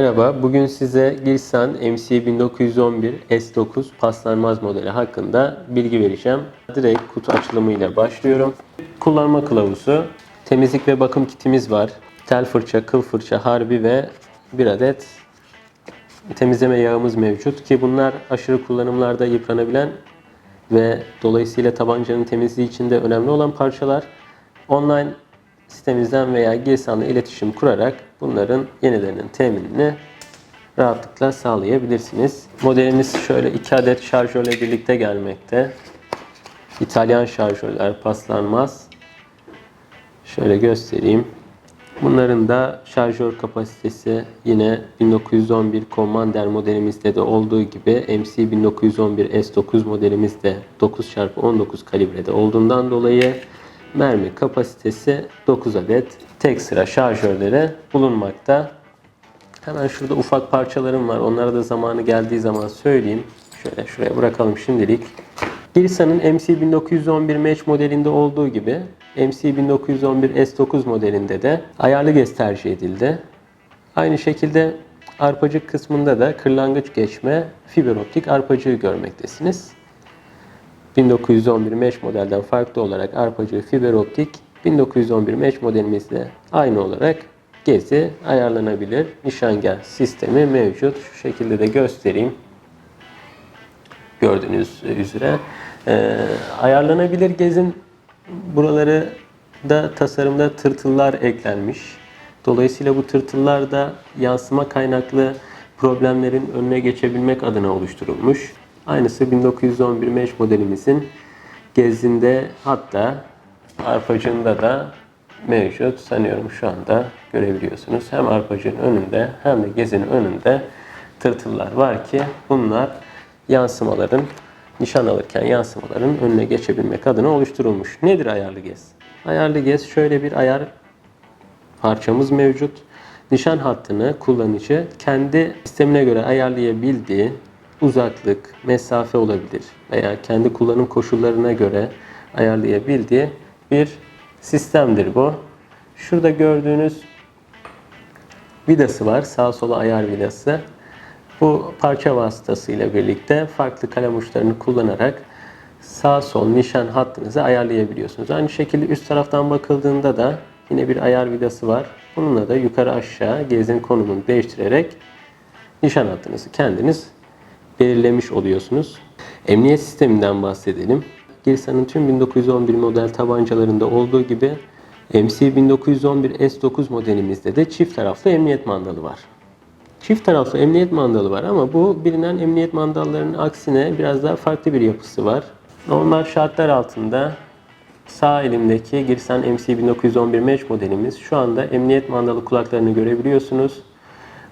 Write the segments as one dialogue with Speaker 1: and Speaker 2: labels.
Speaker 1: Merhaba, bugün size Gilsan MC 1911 S9 paslanmaz modeli hakkında bilgi vereceğim. Direkt kutu açılımıyla başlıyorum. Kullanma kılavuzu, temizlik ve bakım kitimiz var. Tel fırça, kıl fırça, harbi ve bir adet temizleme yağımız mevcut ki bunlar aşırı kullanımlarda yıpranabilen ve dolayısıyla tabancanın temizliği için de önemli olan parçalar. Online sitemizden veya Gilsan'la iletişim kurarak bunların yenilerinin teminini rahatlıkla sağlayabilirsiniz. Modelimiz şöyle iki adet şarjörle birlikte gelmekte. İtalyan şarjörler paslanmaz. Şöyle göstereyim. Bunların da şarjör kapasitesi yine 1911 Commander modelimizde de olduğu gibi MC 1911 S9 modelimizde 9x19 kalibrede olduğundan dolayı mermi kapasitesi 9 adet tek sıra şarjörleri bulunmakta. Hemen şurada ufak parçalarım var. Onlara da zamanı geldiği zaman söyleyeyim. Şöyle şuraya bırakalım şimdilik. Gilsan'ın MC 1911 Match modelinde olduğu gibi MC 1911 S9 modelinde de ayarlı gez tercih edildi. Aynı şekilde arpacık kısmında da kırlangıç geçme fiber optik arpacığı görmektesiniz. 1911 Mesh modelden farklı olarak arpacığı fiber optik 1911 Mesh modelimizde aynı olarak gezi ayarlanabilir. Nişangah sistemi mevcut. Şu şekilde de göstereyim. Gördüğünüz üzere. Ee, ayarlanabilir gezin buraları da tasarımda tırtıllar eklenmiş. Dolayısıyla bu tırtıllar da yansıma kaynaklı problemlerin önüne geçebilmek adına oluşturulmuş. Aynısı 1911 Mesh modelimizin gezinde hatta arpacığında da mevcut. Sanıyorum şu anda görebiliyorsunuz. Hem arpacığın önünde hem de gezinin önünde tırtıllar var ki bunlar yansımaların nişan alırken yansımaların önüne geçebilmek adına oluşturulmuş. Nedir ayarlı gez? Ayarlı gez şöyle bir ayar parçamız mevcut. Nişan hattını kullanıcı kendi sistemine göre ayarlayabildiği uzaklık, mesafe olabilir veya kendi kullanım koşullarına göre ayarlayabildiği bir sistemdir bu. Şurada gördüğünüz vidası var. Sağ sola ayar vidası. Bu parça vasıtasıyla birlikte farklı kalem uçlarını kullanarak sağ sol nişan hattınızı ayarlayabiliyorsunuz. Aynı şekilde üst taraftan bakıldığında da yine bir ayar vidası var. Bununla da yukarı aşağı gezin konumunu değiştirerek nişan hattınızı kendiniz belirlemiş oluyorsunuz. Emniyet sisteminden bahsedelim. Gilsan'ın tüm 1911 model tabancalarında olduğu gibi MC 1911 S9 modelimizde de çift taraflı emniyet mandalı var. Çift taraflı emniyet mandalı var ama bu bilinen emniyet mandallarının aksine biraz daha farklı bir yapısı var. Normal şartlar altında sağ elimdeki Gilsan MC 1911 Match modelimiz şu anda emniyet mandalı kulaklarını görebiliyorsunuz.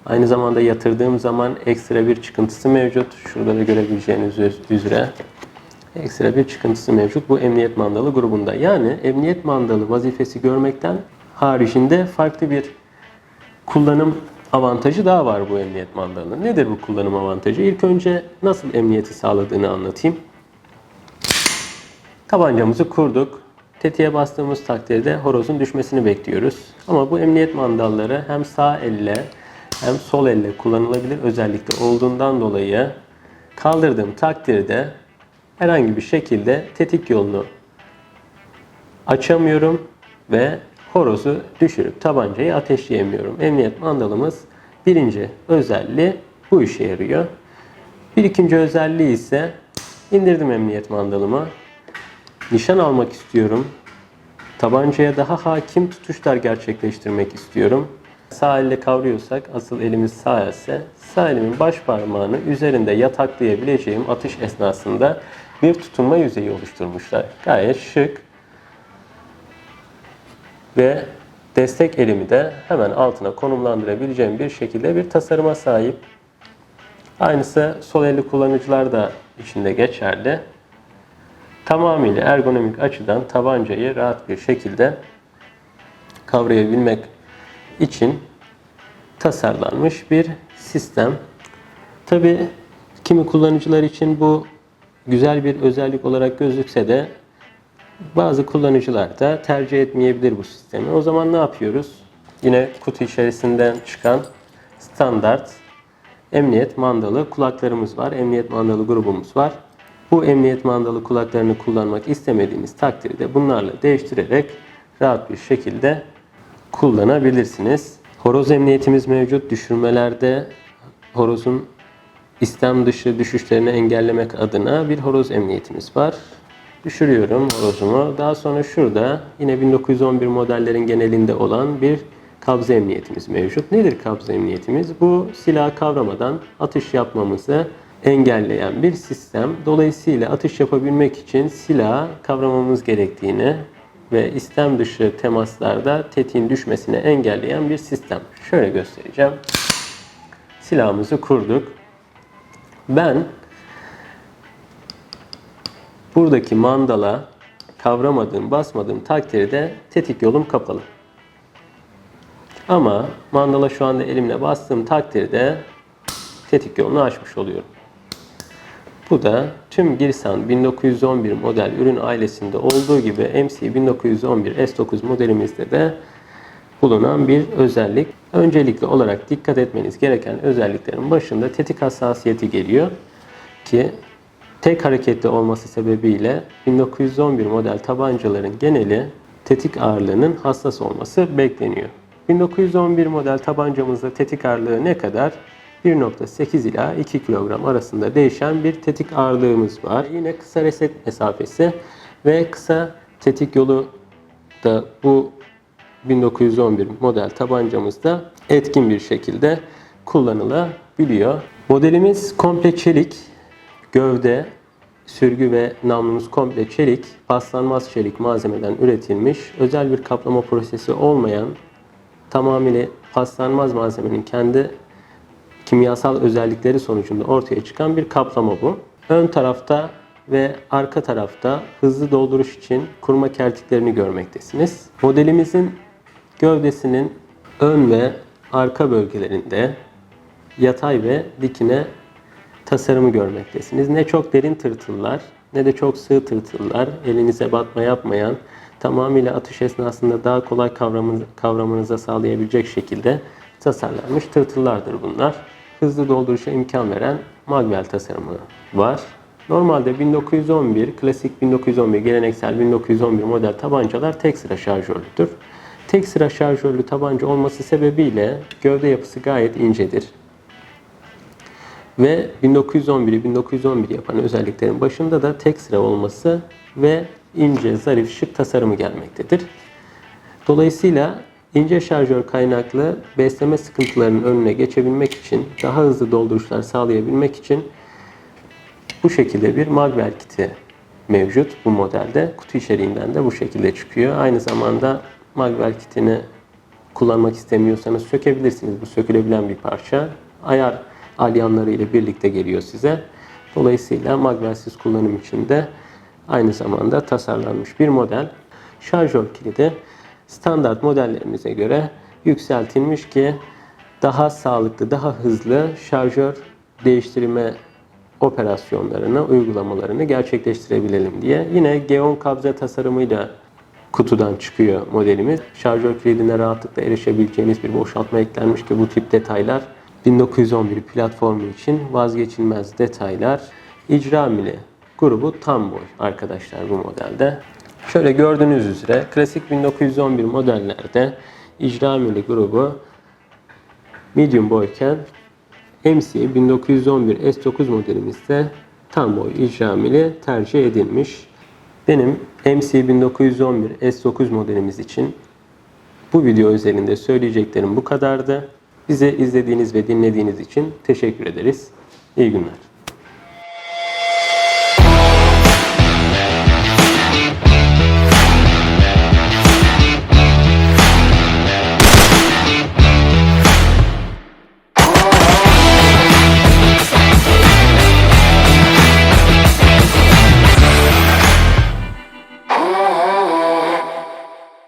Speaker 1: Aynı zamanda yatırdığım zaman ekstra bir çıkıntısı mevcut. Şurada da görebileceğiniz üzere ekstra bir çıkıntısı mevcut bu emniyet mandalı grubunda. Yani emniyet mandalı vazifesi görmekten haricinde farklı bir kullanım avantajı daha var bu emniyet mandalının. Nedir bu kullanım avantajı? İlk önce nasıl emniyeti sağladığını anlatayım. Tabancamızı kurduk. Tetiğe bastığımız takdirde horozun düşmesini bekliyoruz. Ama bu emniyet mandalları hem sağ elle hem sol elle kullanılabilir özellikle olduğundan dolayı kaldırdığım takdirde herhangi bir şekilde tetik yolunu açamıyorum ve horozu düşürüp tabancayı ateşleyemiyorum. Emniyet mandalımız birinci özelliği bu işe yarıyor. Bir ikinci özelliği ise indirdim emniyet mandalımı. Nişan almak istiyorum. Tabancaya daha hakim tutuşlar gerçekleştirmek istiyorum. Sağ elle kavruyorsak, asıl elimiz sağ ise sağ elimin baş parmağını üzerinde yataklayabileceğim atış esnasında bir tutunma yüzeyi oluşturmuşlar. Gayet şık. Ve destek elimi de hemen altına konumlandırabileceğim bir şekilde bir tasarıma sahip. Aynısı sol elli kullanıcılar da içinde geçerli. Tamamıyla ergonomik açıdan tabancayı rahat bir şekilde kavrayabilmek için tasarlanmış bir sistem. Tabi kimi kullanıcılar için bu güzel bir özellik olarak gözükse de bazı kullanıcılar da tercih etmeyebilir bu sistemi. O zaman ne yapıyoruz? Yine kutu içerisinden çıkan standart emniyet mandalı kulaklarımız var. Emniyet mandalı grubumuz var. Bu emniyet mandalı kulaklarını kullanmak istemediğiniz takdirde bunlarla değiştirerek rahat bir şekilde kullanabilirsiniz. Horoz emniyetimiz mevcut. Düşürmelerde horozun istem dışı düşüşlerini engellemek adına bir horoz emniyetimiz var. Düşürüyorum horozumu. Daha sonra şurada yine 1911 modellerin genelinde olan bir kabze emniyetimiz mevcut. Nedir kabze emniyetimiz? Bu silah kavramadan atış yapmamızı engelleyen bir sistem. Dolayısıyla atış yapabilmek için silah kavramamız gerektiğini ve istem dışı temaslarda tetiğin düşmesini engelleyen bir sistem. Şöyle göstereceğim. Silahımızı kurduk. Ben buradaki mandala kavramadığım, basmadığım takdirde tetik yolum kapalı. Ama mandala şu anda elimle bastığım takdirde tetik yolunu açmış oluyorum. Bu da tüm Girsan 1911 model ürün ailesinde olduğu gibi MC 1911 S9 modelimizde de bulunan bir özellik. Öncelikli olarak dikkat etmeniz gereken özelliklerin başında tetik hassasiyeti geliyor ki tek hareketli olması sebebiyle 1911 model tabancaların geneli tetik ağırlığının hassas olması bekleniyor. 1911 model tabancamızda tetik ağırlığı ne kadar? 1.8 ila 2 kilogram arasında değişen bir tetik ağırlığımız var. Yine kısa reset mesafesi ve kısa tetik yolu da bu 1911 model tabancamızda etkin bir şekilde kullanılabiliyor. Modelimiz komple çelik, gövde, sürgü ve namlumuz komple çelik, paslanmaz çelik malzemeden üretilmiş, özel bir kaplama prosesi olmayan, tamamıyla paslanmaz malzemenin kendi kimyasal özellikleri sonucunda ortaya çıkan bir kaplama bu. Ön tarafta ve arka tarafta hızlı dolduruş için kurma kertiklerini görmektesiniz. Modelimizin gövdesinin ön ve arka bölgelerinde yatay ve dikine tasarımı görmektesiniz. Ne çok derin tırtıllar ne de çok sığ tırtıllar elinize batma yapmayan tamamıyla atış esnasında daha kolay kavramınız, kavramanıza sağlayabilecek şekilde tasarlanmış tırtıllardır bunlar. Hızlı dolduruşa imkan veren magvel tasarımı var. Normalde 1911, klasik 1911, geleneksel 1911 model tabancalar tek sıra şarjörlüdür. Tek sıra şarjörlü tabanca olması sebebiyle gövde yapısı gayet incedir. Ve 1911'i 1911 yapan özelliklerin başında da tek sıra olması ve ince, zarif, şık tasarımı gelmektedir. Dolayısıyla ince şarjör kaynaklı besleme sıkıntılarının önüne geçebilmek için, daha hızlı dolduruşlar sağlayabilmek için bu şekilde bir magvel kiti mevcut bu modelde. Kutu içeriğinden de bu şekilde çıkıyor. Aynı zamanda magvel kitini kullanmak istemiyorsanız sökebilirsiniz. Bu sökülebilen bir parça. Ayar alyanları ile birlikte geliyor size. Dolayısıyla magvelsiz kullanım için de aynı zamanda tasarlanmış bir model. Şarjör kilidi standart modellerimize göre yükseltilmiş ki daha sağlıklı, daha hızlı şarjör değiştirme operasyonlarını, uygulamalarını gerçekleştirebilelim diye. Yine Geon kabze tasarımıyla kutudan çıkıyor modelimiz. Şarjör kilidine rahatlıkla erişebileceğiniz bir boşaltma eklenmiş ki bu tip detaylar 1911 platformu için vazgeçilmez detaylar. İcra mili grubu tam boy arkadaşlar bu modelde. Şöyle gördüğünüz üzere klasik 1911 modellerde icra mili grubu medium boyken MC 1911 S9 modelimizde tam boy icra mili tercih edilmiş. Benim MC 1911 S9 modelimiz için bu video özelinde söyleyeceklerim bu kadardı. Bizi izlediğiniz ve dinlediğiniz için teşekkür ederiz. İyi günler.